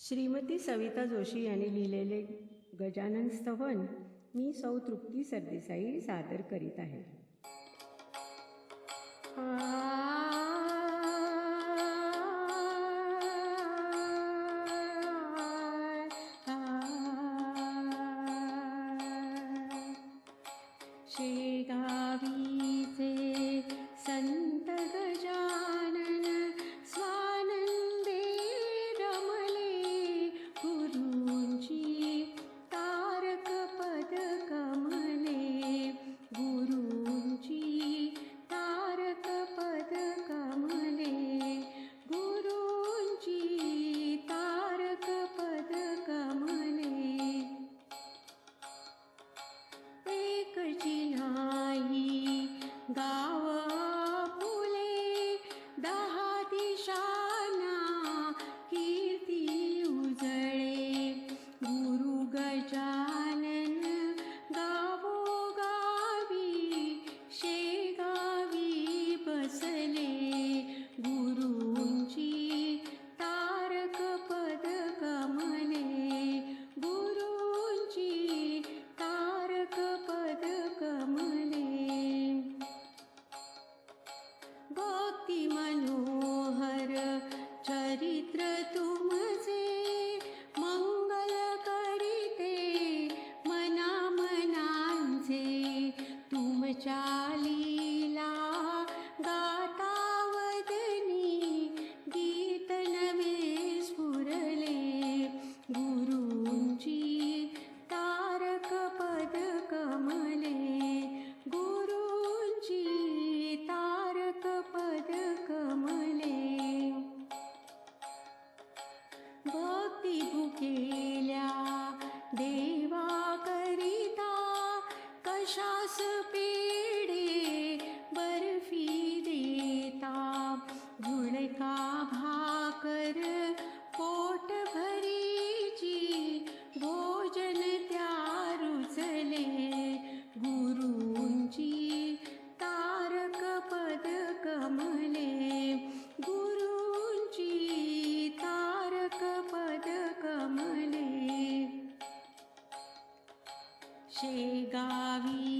श्रीमती सविता जोशी यांनी लिहिलेले गजानन स्तवन मी सौ तृप्ती सरदेसाई सादर करीत आहे. दे সে গাভী